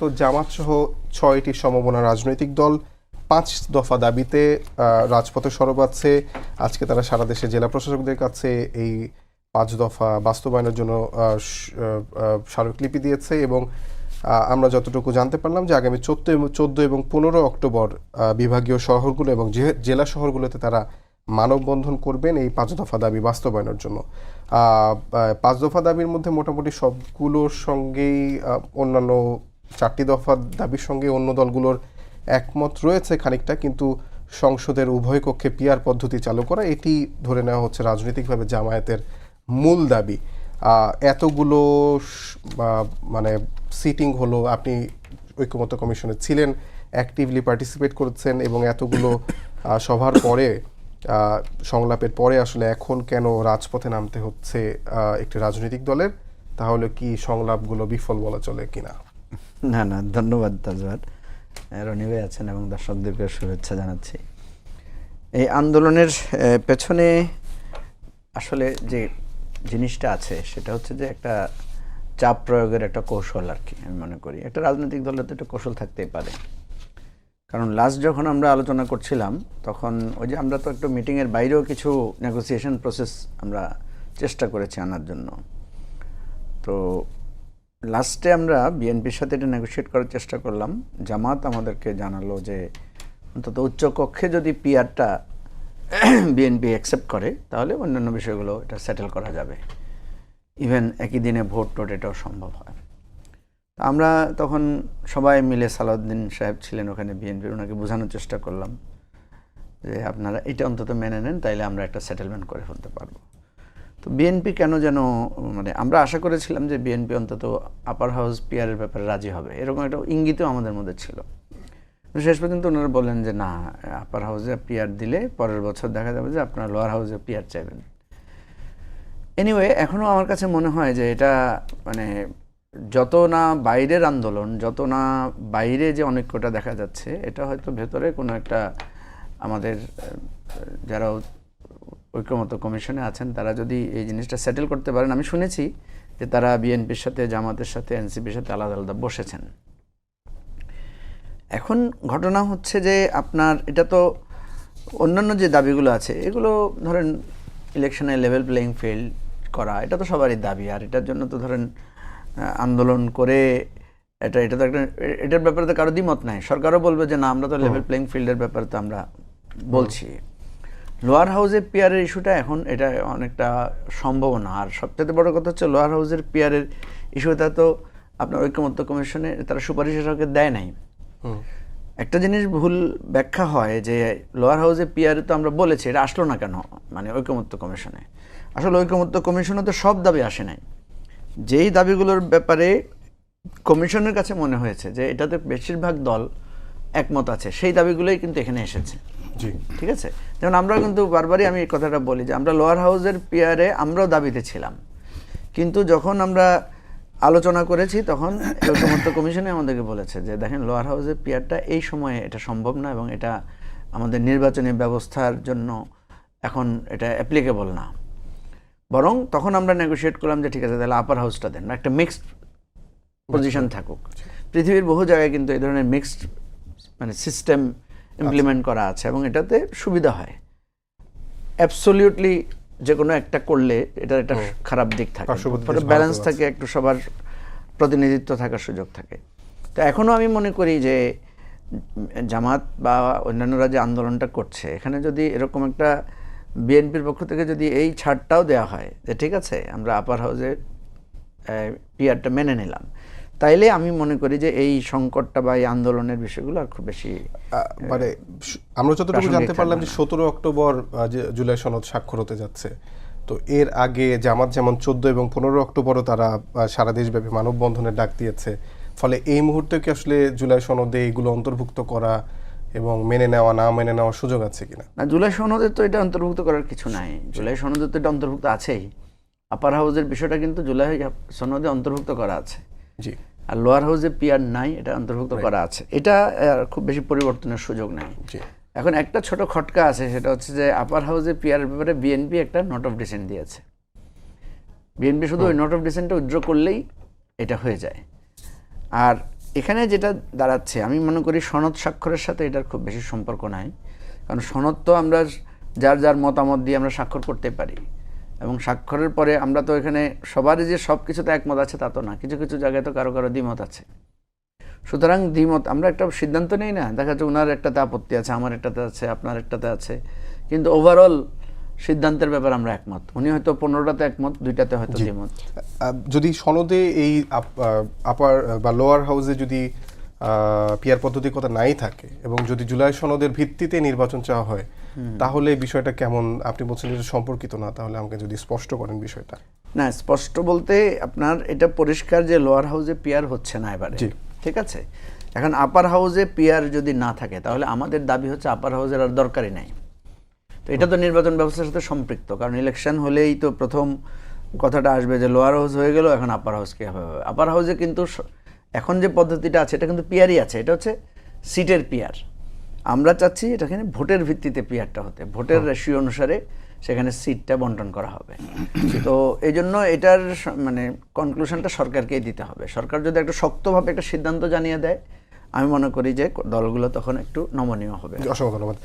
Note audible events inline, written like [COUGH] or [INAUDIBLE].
তো জামাত সহ ছয়টি সমমনা রাজনৈতিক দল পাঁচ দফা দাবিতে রাজপথে সরব আছে। আজকে তারা সারা দেশে জেলা প্রশাসকদের কাছে এই পাঁচ দফা বাস্তবায়নের জন্য স্মারকলিপি দিয়েছে এবং আমরা যতটুকু জানতে পারলাম যে আগামী চোদ্দ চোদ্দ এবং পনেরো অক্টোবর বিভাগীয় শহরগুলো এবং জেলা শহরগুলোতে তারা মানববন্ধন করবেন এই পাঁচ দফা দাবি বাস্তবায়নের জন্য। পাঁচ দফা দাবির মধ্যে মোটামুটি সবগুলোর সঙ্গেই অন্যান্য চারটি দফা দাবির সঙ্গে অন্য দলগুলোর একমত রয়েছে খানিকটা, কিন্তু সংসদের উভয় কক্ষে পিয়ার পদ্ধতি চালু করা, এটি ধরে নেওয়া হচ্ছে রাজনৈতিকভাবে জামায়াতের মূল দাবি। এতগুলো মানে সিটিং হলো, আপনি ঐক্যমত্য কমিশনে ছিলেন অ্যাক্টিভলি পার্টিসিপেট করছেন এবং এতগুলো সভার পরে সংলাপের পরে আসলে এখন কেন রাজপথে নামতে হচ্ছে একটি রাজনৈতিক দলের, তাহলে কি সংলাপগুলো বিফল বলা চলে কিনা? না না, ধন্যবাদ তাজওয়ার রনি ভাই আছেন এবং দর্শকদেরকে শুভেচ্ছা জানাচ্ছি। এই আন্দোলনের পেছনে আসলে যে জিনিসটা আছে, সেটা হচ্ছে যে একটা চাপ প্রয়োগের একটা কৌশল আর কি, আমি মনে করি। একটা রাজনৈতিক দলের তো একটা কৌশল থাকতেই পারে। কারণ লাস্ট যখন আমরা আলোচনা করছিলাম, তখন ওই যে আমরা তো একটু মিটিংয়ের বাইরেও কিছু নেগোসিয়েশন প্রসেস আমরা চেষ্টা করেছি আনার জন্য। তো লাস্টে আমরা বিএনপির সাথে এটা নেগোশিয়েট করার চেষ্টা করলাম। জামাত আমাদেরকে জানালো যে, অন্তত উচ্চ কক্ষে যদি পিআরটা বিএনপি অ্যাকসেপ্ট করে, তাহলে অন্যান্য বিষয়গুলো এটা সেটেল করা যাবে। ইভেন একই দিনে ভোট টোট এটাও সম্ভব হয়। আমরা তখন সবাই মিলে সালাউদ্দিন সাহেব ছিলেন ওখানে বিএনপির ওনাকে বোঝানোর চেষ্টা করলাম যে, আপনারা এটা অন্তত মেনে নেন, তাইলে আমরা একটা সেটেলমেন্ট করে ফেলতে পারব। তো বিএনপি কেন যেন মানে আমরা আশা করেছিলাম যে বিএনপি অন্তত আপার হাউস পিয়ারের ব্যাপারে রাজি হবে। এরকম একটা ইঙ্গিতও আমাদের মধ্যে ছিল। শেষ পর্যন্ত ওনারা বললেন যে না আপার হাউসে পিয়ার দিলে পরের বছর দেখা যাবে যে আপনারা লোয়ার হাউসে পিয়ার চাইবেন। এনিওয়ে এখনও আমার কাছে মনে হয় যে এটা মানে যত না বাইরের আন্দোলন, যত না বাইরে যে অনৈক্যটা দেখা যাচ্ছে, এটা হয়তো ভেতরে কোনো একটা আমাদের যারা ঐক্যমত কমিশনে আছেন তারা যদি এই জিনিসটা সেটেল করতে পারেন আমি শুনেছি যে তারা বিএনপির সাথে জামাতের সাথে এনসিপির সাথে আলাদা আলাদা বসেছেন। এখন ঘটনা হচ্ছে যে আপনার এটা তো অন্যান্য যে দাবিগুলো আছে এগুলো ধরেন ইলেকশনে লেভেল প্লেইং ফিল্ড করা এটা তো সবারই দাবি। আর এটার জন্য তো ধরেন আন্দোলন করে এটা এটা তো একটা এটার ব্যাপারে তো কারও দ্বিমত নাই। সরকারও বলবে যে না আমরা তো লেভেল প্লেইং ফিল্ডের ব্যাপারে তো আমরা বলছি। লোয়ার হাউসের পিয়ারের ইস্যুটা এখন এটা অনেকটা সম্ভাবনা আর সবচেয়ে বড় কথা হচ্ছে লোয়ার হাউসের পিয়ারের ইস্যুটা তো আপনার ঐক্যমত্য কমিশনে তারা সুপারিশ হিসাবে দেয় নাই। একটা জিনিস ভুল ব্যাখ্যা হয় যে লোয়ার হাউসে পিয়ারে তো আমরা বলেছি এটা আসলো না কেন? মানে ঐক্যমত্য কমিশনে। আসলে ঐক্যমত্য কমিশনে তো সব দাবি আসে নাই। যেই দাবিগুলোর ব্যাপারে কমিশনের কাছে মনে হয়েছে যে এটাতে বেশিরভাগ দল একমত আছে সেই দাবিগুলোই কিন্তু এখানে এসেছে। ঠিক আছে? যেমন আমরা কিন্তু বারবারই আমি এই কথাটা বলি যে আমরা লোয়ার হাউসের পেয়ারে আমরাও দাবিতে ছিলাম। কিন্তু যখন আমরা আলোচনা করেছি তখন [COUGHS] ঐক্যমত্য কমিশনে আমাদেরকে বলেছে যে দেখেন লোয়ার হাউসের পেয়ারটা এই সময়ে এটা সম্ভব না এবং এটা আমাদের নির্বাচনী ব্যবস্থার জন্য এখন এটা অ্যাপ্লিকেবল না। বরং তখন আমরা নেগোশিয়েট করলাম যে ঠিক আছে তাহলে আপার হাউসটা দেন। একটা মিক্সড পজিশন থাকুক। পৃথিবীর বহু জায়গায় কিন্তু এই ধরনের মিক্সড মানে সিস্টেম ইমপ্লিমেন্ট করা আছে এবং এটাতে সুবিধা হয়। অ্যাবসলিউটলি যে কোনো একটা করলে এটার একটা খারাপ দিক থাকে। দেশ ব্যালেন্স থাকে একটু সবার প্রতিনিধিত্ব থাকার সুযোগ থাকে। তো এখনও আমি মনে করি যে জামাত বা অন্যান্যরা যে আন্দোলনটা করছে। এখানে যদি এরকম একটা বিএনপির পক্ষ থেকে যদি এই ছাড়টাও দেওয়া হয় যে ঠিক আছে আমরা আপার হাউসে পিয়ারটা মেনে নিলাম। তাইলে আমি মনে করি যে এই সংকটটা বা এই আন্দোলনের বিষয়গুলো আর খুব বেশি মানে আমরা যতটুকু জানতে পারলাম যে সতেরো অক্টোবর যে জুলাই সনদ স্বাক্ষর হতে যাচ্ছে তো এর আগে জামাত যেমন চোদ্দ এবং পনেরো অক্টোবরও তারা সারা দেশব্যাপী মানববন্ধনের ডাক দিয়েছে ফলে এই মুহূর্তে কি আসলে জুলাই সনদে এগুলো অন্তর্ভুক্ত করা এবং মেনে নেওয়া না মেনে নেওয়ার সুযোগ আছে কিনা? না জুলাই সনদে তো এটা অন্তর্ভুক্ত করার কিছু নাই। জুলাই সনদে তো এটা অন্তর্ভুক্ত আছেই। আপার হাউসের বিষয়টা কিন্তু জুলাই সনদে অন্তর্ভুক্ত করা আছে। জি। আর লোয়ার হাউসে পিয়ার নাই এটা অন্তর্ভুক্ত করা আছে। এটা খুব বেশি পরিবর্তনের সুযোগ নাই। এখন একটা ছোট খটকা আছে সেটা হচ্ছে যে আপার হাউসে পিয়ারের ব্যাপারে বিএনপি একটা নোট অফ ডিসেন্ট দিয়েছে। বিএনপি শুধু ওই নোট অফ ডিসেন্টটা উইথড্র করলেই এটা হয়ে যায়। আর এখানে যেটা দাঁড়াচ্ছে আমি মনে করি সনদ স্বাক্ষরের সাথে এটার খুব বেশি সম্পর্ক নাই। কারণ সনদ তো আমরা যার যার মতামত দিয়ে আমরা স্বাক্ষর করতে পারি। এবং স্বাক্ষরের পরে আমরা তো এখানে সবারই যে সব কিছুতে একমত আছে তা তো না। কিছু কিছু জায়গায় তো কারও কারও দ্বিমত আছে। সুতরাং দ্বিমত আমরা একটা সিদ্ধান্ত নেই না দেখা যাচ্ছে ওনার একটাতে আপত্তি আছে আমার একটাতে আছে আপনার একটাতে আছে। কিন্তু ওভারঅল সিদ্ধান্তের ব্যাপারে আমরা একমত। উনি হয়তো পনেরোটাতে একমত দুইটাতে হয়তো দ্বিমত। যদি সনদে এই আপার বা লোয়ার হাউসে যদি পিয়ার পদ্ধতির কথা নাই থাকে এবং যদি জুলাই সনদের ভিত্তিতে নির্বাচন চাওয়া হয় তাহলে বিষয়টা কেমন? আপনি বলছেন এটা সম্পর্কিত না তাহলে আমাকে যদি স্পষ্ট করেন বিষয়টা। না স্পষ্ট বলতে আপনার এটা পরিষ্কার যে লোয়ার হাউসে পিয়ার হচ্ছে না এবারে। ঠিক আছে? এখন আপার হাউসে পিয়ার যদি না থাকে তাহলে আমাদের দাবি হচ্ছে আপার হাউসের আর দরকারই নাই। তো এটা তো নির্বাচন ব্যবস্থার সাথে সম্পৃক্ত কারণ ইলেকশন হলেই তো প্রথম কথাটা আসবে যে লোয়ার হাউস হয়ে গেল এখন আপার হাউস কীভাবে হবে? আপার হাউসে কিন্তু এখন যে পদ্ধতিটা আছে এটা কিন্তু পিয়ারই আছে এটা হচ্ছে সিটের পিয়ার আমরা চাচ্ছি এটাখানে ভোটের ভিত্তিতে পিয়ারটা হতে। ভোটের রেশিও অনুসারে সেখানে সিটটা বন্টন করা হবে। তো এই জন্য এটার মানে কনক্লুশনটা সরকারকেই দিতে হবে। সরকার যদি একটা শক্তভাবে একটা সিদ্ধান্ত জানিয়ে দেয় আমি মনে করি যে দলগুলো তখন একটু নমনীয় হবে। অসংখ্য ধন্যবাদ।